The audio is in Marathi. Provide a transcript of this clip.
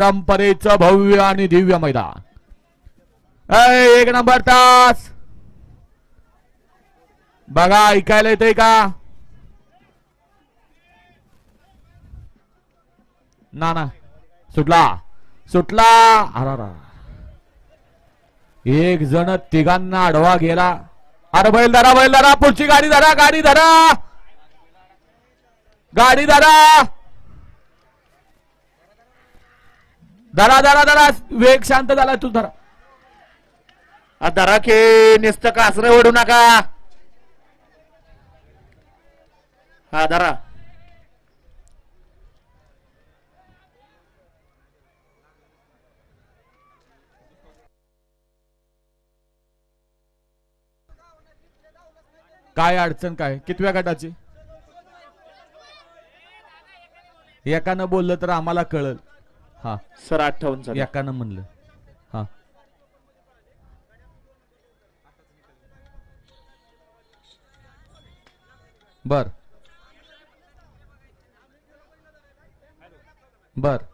परंपरेचं भव्य आणि दिव्य मैदान. एक नंबर तास. बघा ऐकायला येतंय का? ना ना. सुटला. सुटला. अरा. एक जण तिघांना आडवा गेला. अरे बैल धरा बैल धरा. पुढची गाडी धरा गाडी धरा. गाडी धरा. धरा धरा धरा. वेग शांत झाला तू धरा. धरा के नुसतं कासरं ओढू नका. हा धरा. काय अडचण काय? कितव्या गटाची? एकानं बोललं तर आम्हाला कळल. हा. सर अठ्ठावन्न चालू. एकानं म्हणलं. हा. बर. बर.